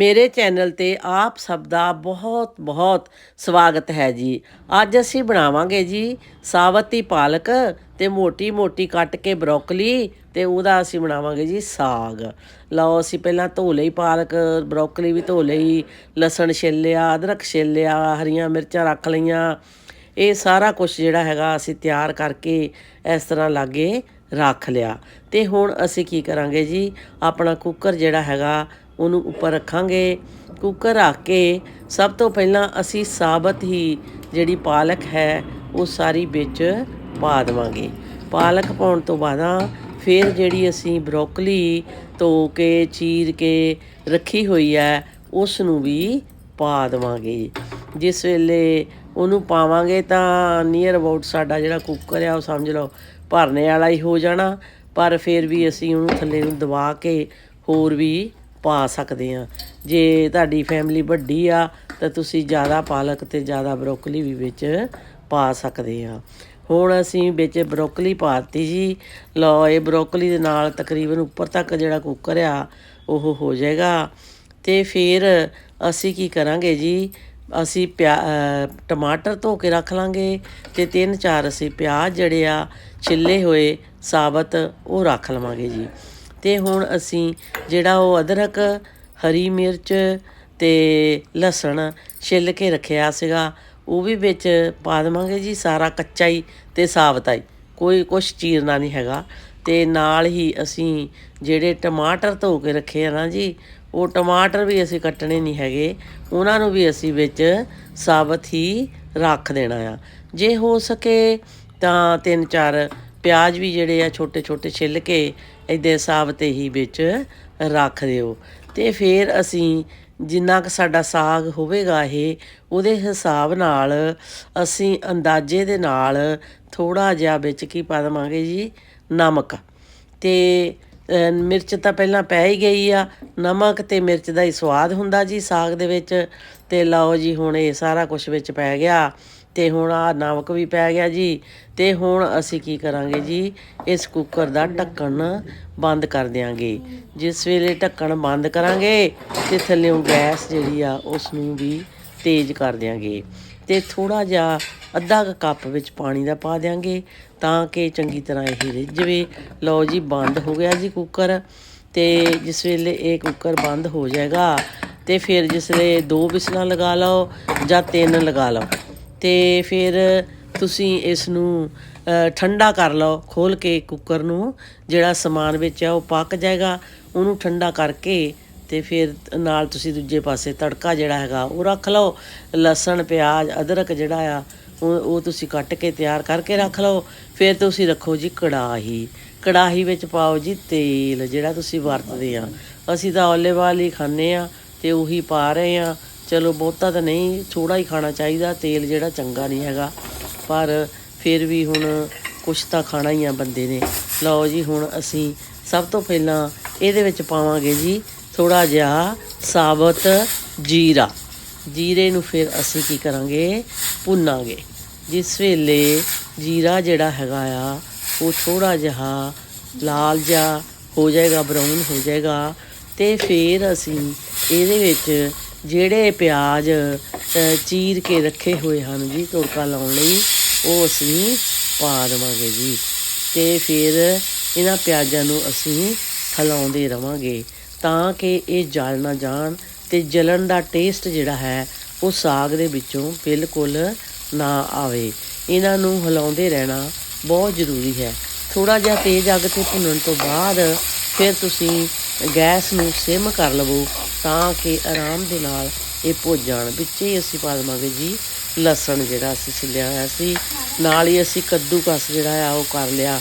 ਮੇਰੇ ਚੈਨਲ ਤੇ ਆਪ ਸਭ ਦਾ ਬਹੁਤ ਬਹੁਤ ਸਵਾਗਤ ਹੈ ਜੀ। ਅੱਜ ਅਸੀਂ ਬਣਾਵਾਂਗੇ ਜੀ ਸਾਵਤੀ ਪਾਲਕ ਤੇ ਮੋਟੀ ਮੋਟੀ ਕੱਟ ਕੇ ਬਰੋਕਲੀ ਤੇ ਉਹਦਾ ਅਸੀਂ ਬਣਾਵਾਂਗੇ ਜੀ ਸਾਗ। ਲਓ ਅਸੀਂ ਪਹਿਲਾਂ ਧੋ ਲਈ ਪਾਲਕ, ਬਰੋਕਲੀ ਵੀ ਧੋ ਲਈ, ਲਸਣ ਛਿੱਲ ਅਦਰਕ ਛਿੱਲਿਆ, ਹਰੀਆਂ ਮਿਰਚਾਂ ਰੱਖ ਲਈਆਂ। ਇਹ ਸਾਰਾ ਕੁਝ ਜਿਹੜਾ ਹੈਗਾ ਅਸੀਂ ਤਿਆਰ ਕਰਕੇ ਇਸ ਤਰ੍ਹਾਂ ਲਾਗੇ ਰੱਖ ਲਿਆ। ਤੇ ਹੁਣ ਅਸੀਂ ਕੀ ਕਰਾਂਗੇ ਜੀ, ਆਪਣਾ ਕੁੱਕਰ ਜਿਹੜਾ ਹੈਗਾ ਉਹਨੂੰ ਉੱਪਰ ਰੱਖਾਂਗੇ, ਕੁੱਕਰ ਰੱਖ ਕੇ ਸਭ ਤੋਂ ਪਹਿਲਾਂ ਅਸੀਂ ਸਾਬਤ ਹੀ ਜਿਹੜੀ ਪਾਲਕ ਹੈ, ਉਹ ਸਾਰੀ ਵਿੱਚ ਪਾ ਦੇਵਾਂਗੇ। ਪਾਲਕ ਪਾਉਣ ਤੋਂ ਬਾਅਦ ਫਿਰ ਜਿਹੜੀ ਅਸੀਂ ਬਰੋਕਲੀ, ਧੋ ਕੇ, ਚੀਰ ਕੇ ਰੱਖੀ ਹੋਈ ਹੈ ਉਸ ਨੂੰ ਵੀ ਪਾ ਦੇਵਾਂਗੇ। ਜਿਸ ਵੇਲੇ ਉਹਨੂੰ ਪਾਵਾਂਗੇ ਤਾਂ ਨੀਅਰ ਅਬਾਊਟ ਸਾਡਾ ਜਿਹੜਾ ਕੁੱਕਰ ਆ, ਉਹ ਸਮਝ ਲਓ ਭਰਨੇ ਵਾਲਾ ਹੀ ਹੋ ਜਾਣਾ। ਪਰ ਫਿਰ ਵੀ ਅਸੀਂ ਉਹਨੂੰ ਥੱਲੇ ਨੂੰ ਦਬਾ ਕੇ ਹੋਰ ਵੀ ਪਾ ਸਕਦੇ ਆ। ਜੇ ਤੁਹਾਡੀ ਫੈਮਿਲੀ ਵੱਡੀ ਆ, ਤਾਂ ਤੁਸੀਂ ਜ਼ਿਆਦਾ ਪਾਲਕ ਤੇ ਜ਼ਿਆਦਾ ਬਰੋਕਲੀ ਵੀ ਵਿੱਚ ਪਾ ਸਕਦੇ ਆ। ਹੁਣ ਅਸੀਂ ਵਿੱਚ ਬਰੋਕਲੀ ਪਾਤੀ ਜੀ। ਲਓ, ਇਹ ਬਰੋਕਲੀ ਦੇ ਨਾਲ ਤਕਰੀਬਨ ਉੱਪਰ ਤੱਕ ਜਿਹੜਾ ਕੁੱਕਰ ਆ, ਉਹ ਹੋ ਜਾਏਗਾ। ਤੇ ਫਿਰ ਅਸੀਂ ਕੀ ਕਰਾਂਗੇ ਜੀ? ਅਸੀਂ ਪਿਆ ਟਮਾਟਰ ਧੋ ਕੇ ਰੱਖ ਲਾਂਗੇ ਤੇ ਤਿੰਨ ਚਾਰ ਅਸੀਂ ਪਿਆਜ਼ ਜਿਹੜੇ ਆ, ਛਿੱਲੇ ਹੋਏ ਸਾਬਤ ਉਹ ਰੱਖ ਲਵਾਂਗੇ ਜੀ। ਤੇ ਹੁਣ ਅਸੀਂ ਜਿਹੜਾ ਉਹ ਅਦਰਕ, ਹਰੀ ਮਿਰਚ ਤੇ ਲਸਣ ਛਿੱਲ ਕੇ ਰੱਖਿਆ ਸੀਗਾ, ਉਹ ਵੀ ਵਿੱਚ ਪਾ ਦੇਵਾਂਗੇ ਜੀ, ਸਾਰਾ ਕੱਚਾ ਹੀ ਤੇ ਸਾਬਤਾ ਹੀ, ਕੋਈ ਕੁਛ ਚੀਰਨਾ ਨਹੀਂ ਹੈਗਾ। ਤੇ ਨਾਲ ਹੀ ਅਸੀਂ ਜਿਹੜੇ ਟਮਾਟਰ ਧੋ ਕੇ ਰੱਖੇ ਆ ਨਾ ਜੀ, ਉਹ ਟਮਾਟਰ ਵੀ ਅਸੀਂ ਕੱਟਣੇ ਨਹੀਂ ਹੈਗੇ, ਉਹਨਾਂ ਨੂੰ ਵੀ ਅਸੀਂ ਵਿੱਚ ਸਾਬਤ ਹੀ ਰੱਖ ਦੇਣਾ ਆ। ਜੇ ਹੋ ਸਕੇ ਤਾਂ ਤਿੰਨ ਚਾਰ ਪਿਆਜ਼ ਵੀ ਜਿਹੜੇ ਆ ਛੋਟੇ ਛੋਟੇ ਛਿੱਲ ਕੇ ਇਹਦੇ ਤੇ ਹੀ ਵਿੱਚ ਰੱਖ ਦਿਓ। ਤੇ ਫਿਰ ਅਸੀਂ ਜਿੰਨਾ ਕੁ ਸਾਡਾ ਸਾਗ ਹੋਵੇਗਾ ਇਹ, ਉਹਦੇ ਹਿਸਾਬ ਨਾਲ ਅਸੀਂ ਅੰਦਾਜ਼ੇ ਦੇ ਨਾਲ ਥੋੜਾ ਜਿਹਾ ਵਿੱਚ ਕੀ ਪਾ ਦੇਵਾਂਗੇ ਜੀ? ਨਮਕ। ਤੇ ਮਿਰਚ ਤਾਂ ਪਹਿਲਾਂ ਪੈ ਹੀ ਗਈ ਆ। ਨਮਕ ਤੇ ਮਿਰਚ ਦਾ ਹੀ ਸਵਾਦ ਹੁੰਦਾ ਜੀ ਸਾਗ ਦੇ ਵਿੱਚ। ਤੇ ਲਓ ਜੀ, ਹੁਣ ਇਹ ਸਾਰਾ ਕੁਝ ਵਿੱਚ ਪੈ ਗਿਆ। ਤੇ ਹੁਣ ਆ ਨਮਕ ਵੀ ਪੈ ਗਿਆ ਜੀ। ਤੇ ਹੁਣ ਅਸੀਂ ਕੀ ਕਰਾਂਗੇ ਜੀ? ਇਸ ਕੁੱਕਰ ਦਾ ਢੱਕਣ ਬੰਦ ਕਰ ਦਿਆਂਗੇ। ਜਿਸ ਵੇਲੇ ਢੱਕਣ ਬੰਦ ਕਰਾਂਗੇ ਤੇ ਥੱਲੇੋਂ ਗੈਸ ਜਿਹੜੀ ਆ ਉਸ ਨੂੰ ਵੀ ਤੇਜ਼ ਕਰ ਦਿਆਂਗੇ। ਤੇ ਥੋੜਾ ਜਿਹਾ ਅੱਧਾ ਕੱਪ ਵਿੱਚ ਪਾਣੀ ਦਾ ਪਾ ਦਿਆਂਗੇ ਤਾਂ ਕਿ ਚੰਗੀ ਤਰ੍ਹਾਂ ਇਹ ਰਿੱਝ ਜਾਵੇ। ਲਓ ਜੀ, ਬੰਦ ਹੋ ਗਿਆ ਜੀ ਕੁੱਕਰ। ਤੇ ਜਿਸ ਵੇਲੇ ਇਹ ਕੁੱਕਰ ਬੰਦ ਹੋ ਜਾਏਗਾ ਤੇ ਫਿਰ ਜਿਸ ਵੇਲੇ ਦੋ ਵਿਸਲਾਂ ਲਗਾ ਲਓ ਜਾਂ ਤਿੰਨ ਲਗਾ ਲਓ। ਤੇ ਫਿਰ ਤੁਸੀਂ ਇਸ ਨੂੰ ਠੰਡਾ ਕਰ ਲਓ, ਖੋਲ ਕੇ ਕੁੱਕਰ ਨੂੰ, ਜਿਹੜਾ ਸਮਾਨ ਵਿੱਚ ਆ ਉਹ ਪੱਕ ਜਾਏਗਾ, ਉਹਨੂੰ ਠੰਡਾ ਕਰਕੇ ਤੇ ਫਿਰ ਨਾਲ ਤੁਸੀਂ ਦੂਜੇ ਪਾਸੇ ਤੜਕਾ ਜਿਹੜਾ ਹੈਗਾ ਉਹ ਰੱਖ ਲਓ, ਲਸਣ, ਪਿਆਜ਼, ਅਦਰਕ ਜਿਹੜਾ ਆ, ਉਹ ਉਹ ਤੁਸੀਂ ਕੱਟ ਕੇ ਤਿਆਰ ਕਰਕੇ ਰੱਖ ਲਓ, ਫਿਰ ਤੁਸੀਂ ਰੱਖੋ ਜੀ ਕੜਾਹੀ ਕੜਾਹੀ ਵਿੱਚ ਪਾਓ ਜੀ ਤੇਲ ਜਿਹੜਾ ਤੁਸੀਂ ਵਰਤਦੇ ਆ। ਅਸੀਂ ਤਾਂ ਓਲੇ ਵਾਲੀ ਖਾਂਦੇ ਆ ਤੇ ਉਹੀ ਪਾ ਰਹੇ ਆ। ਚਲੋ ਬਹੁਤਾ ਤਾਂ ਨਹੀਂ ਥੋੜਾ ਹੀ ਖਾਣਾ ਚਾਹੀਦਾ, ਤੇਲ ਜਿਹੜਾ ਚੰਗਾ ਨਹੀਂ ਹੈਗਾ। ਪਰ ਫਿਰ ਵੀ ਹੁਣ ਕੁਛ ਤਾਂ ਖਾਣਾ ਹੀ ਆ ਬੰਦੇ ਨੇ। ਲਓ ਜੀ, ਹੁਣ ਅਸੀਂ ਸਭ ਤੋਂ ਪਹਿਲਾਂ ਇਹਦੇ ਵਿੱਚ ਪਾਵਾਂਗੇ ਜੀ ਥੋੜਾ ਜਿਹਾ ਸਾਬਤ ਜੀਰਾ। ਜੀਰੇ ਨੂੰ ਫਿਰ ਅਸੀਂ ਕੀ ਕਰਾਂਗੇ? ਭੁੰਨਾਂਗੇ। ਜਿਸ ਵੇਲੇ ਜੀਰਾ ਜਿਹੜਾ ਹੈਗਾ ਆ, ਉਹ ਥੋੜਾ ਜਿਹਾ ਲਾਲ ਜਿਹਾ ਹੋ ਜਾਏਗਾ, ਬਰਾਊਨ ਹੋ ਜਾਏਗਾ। ਤੇ ਫਿਰ ਅਸੀਂ ਇਹਦੇ ਵਿੱਚ ਜਿਹੜੇ ਪਿਆਜ਼ ਚੀਰ ਕੇ ਰੱਖੇ ਹੋਏ ਹਨ ਜੀ ਤੜਕਾ ਲਾਉਣ ਲਈ, ਉਹ ਅਸੀਂ ਪਾ ਦੇਵਾਂਗੇ ਜੀ। ਤੇ ਫਿਰ ਇਹਨਾਂ ਪਿਆਜ਼ਾਂ ਨੂੰ ਅਸੀਂ ਹਿਲਾਉਂਦੇ ਰਵਾਂਗੇ ਤਾਂ ਕਿ ਇਹ ਜਲ ਨਾ ਜਾਣ ਤੇ ਜਲਣ ਦਾ ਟੇਸਟ ਜਿਹੜਾ ਹੈ, ਉਹ ਸਾਗ ਦੇ ਵਿੱਚੋਂ ਬਿਲਕੁਲ ਨਾ ਆਵੇ। ਇਹਨਾਂ ਨੂੰ ਹਿਲਾਉਂਦੇ ਰਹਿਣਾ ਬਹੁਤ ਜ਼ਰੂਰੀ ਹੈ। ਥੋੜਾ ਜਿਹਾ ਤੇਜ਼ ਅੱਗ ਤੇ ਭੁੰਨਣ ਤੋਂ ਬਾਅਦ ਫਿਰ ਤੁਸੀਂ ਗੈਸ ਨੂੰ ਸਿਮ ਕਰ ਲਵੋ ਤਾਂ ਕਿ ਆਰਾਮ ਦੇ ਨਾਲ ਇਹ ਭੁੱਜ ਜਾਣ ਵਿੱਚ ਹੀ ਅਸੀਂ ਪਾ ਦੇਵਾਂਗੇ ਜੀ ਲਸਣ ਜਿਹੜਾ ਅਸੀਂ ਛਿੱਲਿਆ ਹੋਇਆ ਸੀ। ਨਾਲ ਹੀ ਅਸੀਂ ਕੱਦੂਕਸ ਜਿਹੜਾ ਆ ਉਹ ਕਰ ਲਿਆ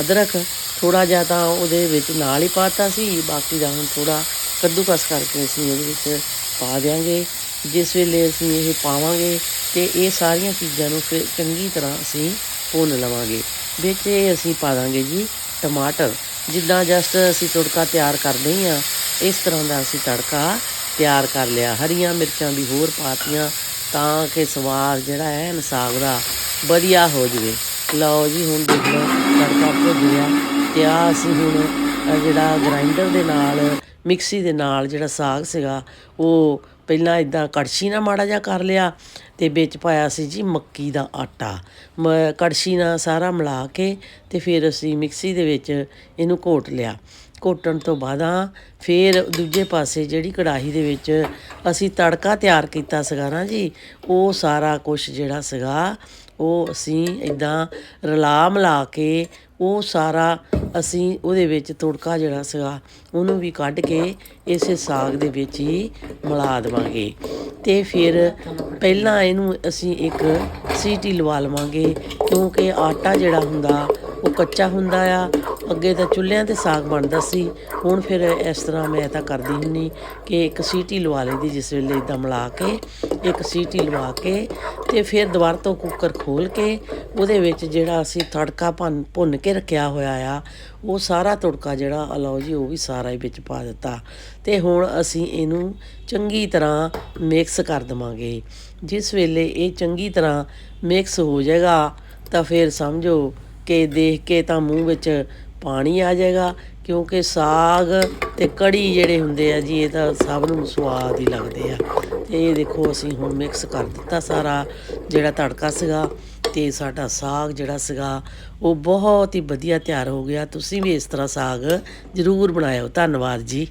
ਅਦਰਕ। ਥੋੜਾ ਜਿਹਾ ਤਾਂ ਉਹਦੇ ਵਿੱਚ ਨਾਲ ਹੀ ਪਾਤਾ ਸੀ, ਬਾਕੀ ਦਾ ਹੁਣ ਥੋੜਾ ਕੱਦੂਕਸ ਕਰਕੇ ਅਸੀਂ ਉਹਦੇ ਵਿੱਚ ਪਾ ਦਿਆਂਗੇ। ਜਿਸ ਵੇਲੇ ਅਸੀਂ ਇਹ ਪਾਵਾਂਗੇ ਤੇ ਇਹ ਸਾਰੀਆਂ ਚੀਜ਼ਾਂ ਨੂੰ ਫਿਰ ਚੰਗੀ ਤਰ੍ਹਾਂ ਅਸੀਂ ਭੁੰਨ ਲਵਾਂਗੇ। ਵਿੱਚ ਇਹ ਅਸੀਂ ਪਾ ਦਾਂਗੇ ਜੀ ਟਮਾਟਰ। ਜਿੱਦਾਂ ਜਸਟ ਅਸੀਂ ਤੜਕਾ ਤਿਆਰ ਕਰਦੇ ਹੀ ਆ ਇਸ ਤਰ੍ਹਾਂ ਦਾ ਅਸੀਂ ਤੜਕਾ ਤਿਆਰ ਕਰ ਲਿਆ। ਹਰੀਆਂ ਮਿਰਚਾਂ ਵੀ ਹੋਰ ਪਾਤੀਆਂ ਤਾਂ ਕਿ ਸਵਾਦ ਜਿਹੜਾ ਹੈ ਸਾਗ ਦਾ ਵਧੀਆ ਹੋ ਜਵੇ। ਲਓ ਜੀ, ਹੁਣ ਦੇਖ ਲਓ ਤੜਕਾ ਭੁੱਜ ਗਿਆ ਤੇ ਆ ਅਸੀਂ ਹੁਣ ਜਿਹੜਾ ਗ੍ਰਾਈਂਡਰ ਦੇ ਨਾਲ ਮਿਕਸੀ ਦੇ ਨਾਲ ਜਿਹੜਾ ਸਾਗ ਸੀਗਾ, ਉਹ ਪਹਿਲਾਂ ਇਦਾਂ ਕੜਛੀ ਨਾਲ ਮਾੜਾ ਜਿਹਾ ਕਰ ਲਿਆ ਤੇ ਵਿੱਚ ਪਾਇਆ ਸੀ ਜੀ ਮੱਕੀ ਦਾ ਆਟਾ। ਮ, ਕੜਛੀ ਨਾਲ ਸਾਰਾ ਮਿਲਾ ਕੇ ਤੇ ਫਿਰ ਅਸੀਂ ਮਿਕਸੀ ਦੇ ਵਿੱਚ ਇਹਨੂੰ ਘੋਟ ਲਿਆ। ਘੋਟਣ ਤੋਂ ਬਾਅਦ ਫਿਰ ਦੂਜੇ ਪਾਸੇ ਜਿਹੜੀ ਕੜਾਹੀ ਦੇ ਵਿੱਚ ਅਸੀਂ ਤੜਕਾ ਤਿਆਰ ਕੀਤਾ ਸੀਗਾ ਨਾ ਜੀ, ਉਹ ਸਾਰਾ ਕੁਝ ਜਿਹੜਾ ਸੀਗਾ ਉਹ ਅਸੀਂ ਇੱਦਾਂ ਰਲਾ ਮਿਲਾ ਕੇ ਉਹ ਸਾਰਾ ਅਸੀਂ ਉਹਦੇ ਵਿੱਚ ਤੁੜਕਾ ਜਿਹੜਾ ਸੀਗਾ, ਉਹਨੂੰ ਵੀ ਕੱਢ ਕੇ ਇਸੇ ਸਾਗ ਦੇ ਵਿੱਚ ਹੀ ਮਿਲਾ ਦੇਵਾਂਗੇ। ਤੇ ਫਿਰ ਪਹਿਲਾਂ ਇਹਨੂੰ ਅਸੀਂ ਇੱਕ ਸੀਟੀ ਲਵਾ ਲਵਾਂਗੇ, ਕਿਉਂਕਿ ਆਟਾ ਜਿਹੜਾ ਹੁੰਦਾ ਉਹ ਕੱਚਾ ਹੁੰਦਾ ਆ, ਅੱਗੇ ਤਾਂ ਚੁੱਲ੍ਹਿਆਂ ਤੇ ਸਾਗ ਬਣਦਾ ਸੀ। ਹੁਣ ਫਿਰ ਇਸ ਤਰ੍ਹਾਂ ਮੈਂ ਤਾਂ ਕਰਦੀ ਹੁੰਨੀ ਕਿ ਇੱਕ ਸੀਟੀ ਲਵਾ ਲਈਦੀ ਜਿਸ ਵੇਲੇ ਇਦਾਂ ਮਿਲਾ ਕੇ, ਇੱਕ ਸੀਟੀ ਲਵਾ ਕੇ ਤੇ ਫਿਰ ਦੁਬਾਰਾ ਤੋਂ ਕੁੱਕਰ ਖੋਲ ਕੇ ਉਹਦੇ ਵਿੱਚ ਜਿਹੜਾ ਅਸੀਂ ਤੜਕਾ ਭੰਨ, ਭੁੰਨ ਕੇ ਰੱਖਿਆ ਹੋਇਆ ਆ, ਉਹ ਸਾਰਾ ਤੜਕਾ ਜਿਹੜਾ ਆ ਲਓ ਜੀ, ਉਹ ਵੀ ਸਾਰਾ ਹੀ ਵਿੱਚ ਪਾ ਦਿੱਤਾ। ਤੇ ਹੁਣ ਅਸੀਂ ਇਹਨੂੰ ਚੰਗੀ ਤਰ੍ਹਾਂ ਮਿਕਸ ਕਰ ਦਵਾਂਗੇ। ਜਿਸ ਵੇਲੇ ਇਹ ਚੰਗੀ ਤਰ੍ਹਾਂ ਮਿਕਸ ਹੋ ਜਾਏਗਾ ਤਾਂ ਫਿਰ ਸਮਝੋ ਕਿ ਦੇਖ ਕੇ ਤਾਂ ਮੂੰਹ ਵਿੱਚ ਪਾਣੀ ਆ ਜਾਏਗਾ, ਕਿਉਂਕਿ ਸਾਗ ਤੇ ਕੜੀ ਜਿਹੜੇ ਹੁੰਦੇ ਆ ਜੀ, ਇਹ ਤਾਂ ਸਭ ਨੂੰ ਸਵਾਦ ਹੀ ਲੱਗਦੇ ਆ। ਤੇ ਇਹ ਦੇਖੋ ਅਸੀਂ ਹੁਣ ਮਿਕਸ ਕਰ ਦਿੱਤਾ ਸਾਰਾ ਜਿਹੜਾ ਤੜਕਾ ਸੀਗਾ ਤੇ ਸਾਡਾ ਸਾਗ ਜਿਹੜਾ ਸੀਗਾ, ਉਹ ਬਹੁਤ ਹੀ ਵਧੀਆ ਤਿਆਰ ਹੋ ਗਿਆ। ਤੁਸੀਂ ਵੀ ਇਸ ਤਰ੍ਹਾਂ ਸਾਗ ਜ਼ਰੂਰ ਬਣਾਇਓ। ਧੰਨਵਾਦ ਜੀ।